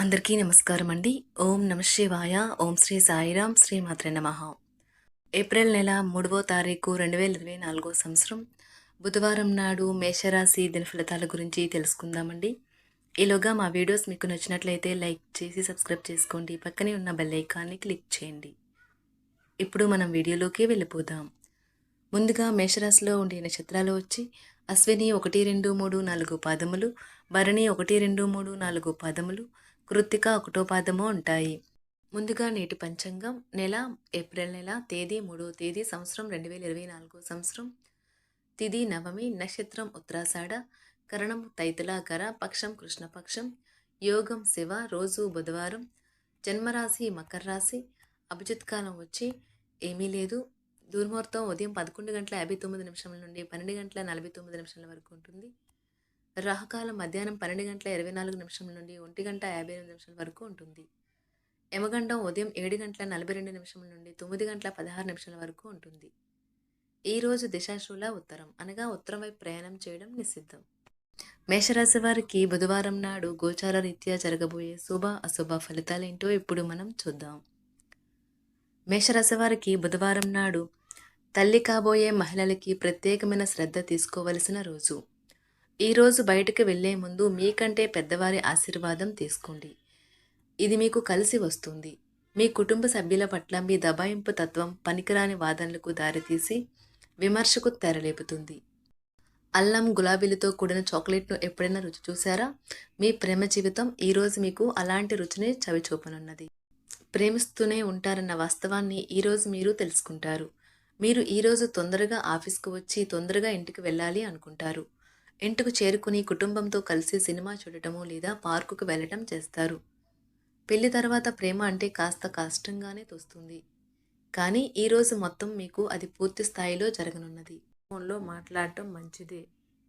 అందరికీ నమస్కారం అండి ఓం నమ శివాయ. ఓం శ్రీ సాయిరాం శ్రీ మాత్రే నమ. ఏప్రిల్ నెల మూడవ తారీఖు రెండు వేల ఇరవై నాలుగో సంవత్సరం. బుధవారం నాడు మేషరాశి దిన ఫలితాల గురించి తెలుసుకుందామండి. ఈలోగా మా వీడియోస్ మీకు నచ్చినట్లయితే లైక్ చేసి సబ్స్క్రైబ్ చేసుకోండి. పక్కనే ఉన్న బెల్ ఐకాన్ని క్లిక్ చేయండి. ఇప్పుడు మనం వీడియోలోకి వెళ్ళిపోదాం. ముందుగా మేషరాశిలో ఉండే నక్షత్రాలు వచ్చి అశ్విని ఒకటి రెండు మూడు నాలుగు పాదములు భరణి ఒకటి రెండు మూడు నాలుగు పాదములు కృత్తిక ఒకటో పాదము ఉంటాయి. ముందుగా నేటి పంచాంగం. నెల ఏప్రిల్ నెల తేదీ మూడో తేదీ సంవత్సరం రెండు వేల ఇరవై నాలుగో సంవత్సరం. తిది నవమి నక్షత్రం ఉత్తరాషాఢ కరణం తైతులాకర. పక్షం కృష్ణపక్షం. యోగం శివ. రోజు బుధవారం. జన్మరాశి మకర రాశి. అభిజిత్ కాలం వచ్చి ఏమీ లేదు. దుర్ముహూర్తం ఉదయం పదకొండు గంటల యాభై తొమ్మిది నిమిషాల నుండి పన్నెండు గంటల నలభై తొమ్మిది నిమిషాల వరకు ఉంటుంది. రాహుకాలం మధ్యాహ్నం పన్నెండు గంటల ఇరవై నాలుగు నిమిషం నుండి ఒంటి గంట యాభై ఎనిమిది నిమిషాల వరకు ఉంటుంది. యమగండం ఉదయం ఏడు గంటల నలభై రెండు నిమిషం నుండి తొమ్మిది గంటల పదహారు నిమిషాల వరకు ఉంటుంది. ఈరోజు దిశాశూల ఉత్తరం అనగా ఉత్తరం వైపు ప్రయాణం చేయడం నిషిద్ధం. మేషరాశి వారికి బుధవారం నాడు గోచార రీత్యా జరగబోయే శుభ అశుభ ఫలితాలేంటో ఇప్పుడు మనం చూద్దాం. మేషరాశి వారికి బుధవారం నాడు తల్లి కాబోయే మహిళలకి ప్రత్యేకమైన శ్రద్ధ తీసుకోవలసిన రోజు. ఈరోజు బయటకు వెళ్ళే ముందు మీకంటే పెద్దవారి ఆశీర్వాదం తీసుకోండి. ఇది మీకు కలిసి వస్తుంది. మీ కుటుంబ సభ్యుల పట్ల మీ దబాయింపు తత్వం పనికిరాని వాదనలకు దారితీసి విమర్శకు తెరలేపుతుంది. అల్లం గులాబీలతో కూడిన చాక్లెట్ను ఎప్పుడైనా రుచి చూసారా మీ ప్రేమ జీవితం ఈరోజు మీకు అలాంటి రుచిని చవిచూపనున్నది. ప్రేమిస్తూనే ఉంటారన్న వాస్తవాన్ని ఈరోజు మీరు తెలుసుకుంటారు. మీరు ఈరోజు తొందరగా ఆఫీస్కు వచ్చి తొందరగా ఇంటికి వెళ్ళాలి అనుకుంటారు. ఇంటికి చేరుకుని కుటుంబంతో కలిసి సినిమా చూడటము లేదా పార్కుకు వెళ్ళటం చేస్తారు. పెళ్ళి తర్వాత ప్రేమ అంటే కాస్త కష్టంగానే తోస్తుంది. కానీ ఈరోజు మొత్తం మీకు అది పూర్తి స్థాయిలో జరగనున్నది. ఫోన్లో మాట్లాడటం మంచిదే.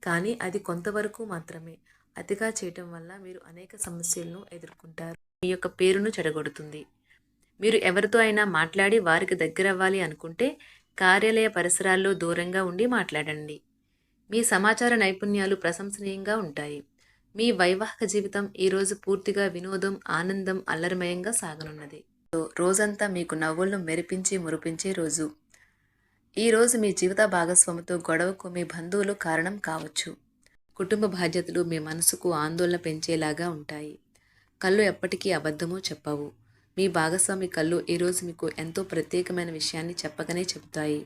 కానీ అది కొంతవరకు మాత్రమే. అతిగా చేయటం వల్ల మీరు అనేక సమస్యలను ఎదుర్కొంటారు. మీ యొక్క పేరును చెడగొడుతుంది. మీరు ఎవరితో అయినా మాట్లాడి వారికి దగ్గర అవ్వాలి అనుకుంటే కార్యాలయ పరిసరాల్లో దూరంగా ఉండి మాట్లాడండి. మీ సమాచార నైపుణ్యాలు ప్రశంసనీయంగా ఉంటాయి. మీ వైవాహిక జీవితం ఈరోజు పూర్తిగా వినోదం ఆనందం అల్లరిమయంగా సాగనున్నది. రోజంతా మీకు నవ్వులను మెరిపించి మురిపించే రోజు. ఈ రోజు మీ జీవిత భాగస్వామితో గొడవకు మీ బంధువులు కారణం కావచ్చు. కుటుంబ బాధ్యతలు మీ మనసుకు ఆందోళన పెంచేలాగా ఉంటాయి. కళ్ళు ఎప్పటికీ అబద్ధమో చెప్పవు. మీ భాగస్వామి కళ్ళు ఈరోజు మీకు ఎంతో ప్రత్యేకమైన విషయాన్ని చెప్పకనే చెబుతాయి.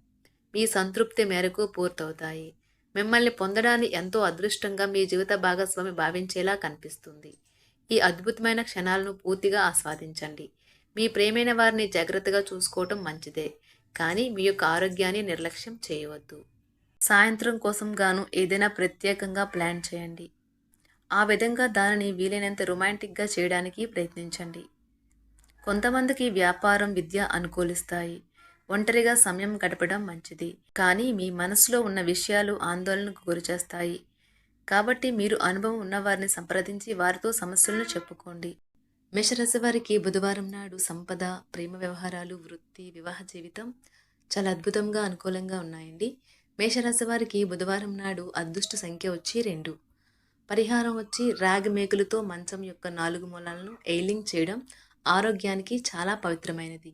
మీ సంతృప్తి మేరకు పూర్తవుతాయి. మిమ్మల్ని పొందడాన్ని ఎంతో అదృష్టంగా మీ జీవిత భాగస్వామి భావించేలా కనిపిస్తుంది. ఈ అద్భుతమైన క్షణాలను పూర్తిగా ఆస్వాదించండి. మీ ప్రేమైన వారిని జాగ్రత్తగా చూసుకోవటం మంచిదే కానీ మీ యొక్క ఆరోగ్యాన్ని నిర్లక్ష్యం చేయవద్దు. సాయంత్రం కోసం గాను ఏదైనా ప్రత్యేకంగా ప్లాన్ చేయండి. ఆ విధంగా దానిని వీలైనంత రొమాంటిక్గా చేయడానికి ప్రయత్నించండి. కొంతమందికి వ్యాపారం విద్య అనుకూలిస్తాయి. ఒంటరిగా సమయం గడపడం మంచిది. కానీ మీ మనసులో ఉన్న విషయాలు ఆందోళనకు గురిచేస్తాయి. కాబట్టి మీరు అనుభవం ఉన్నవారిని సంప్రదించి వారితో సమస్యలను చెప్పుకోండి. మేషరాశి వారికి బుధవారం నాడు సంపద ప్రేమ వ్యవహారాలు వృత్తి వివాహ జీవితం చాలా అద్భుతంగా అనుకూలంగా ఉన్నాయండి. మేషరాశి వారికి బుధవారం నాడు అదృష్ట సంఖ్య వచ్చి రెండు. పరిహారం వచ్చి రాగ్ మేకులతో మంచం యొక్క నాలుగు మూలాలను ఎయిలింగ్ చేయడం ఆరోగ్యానికి చాలా పవిత్రమైనది.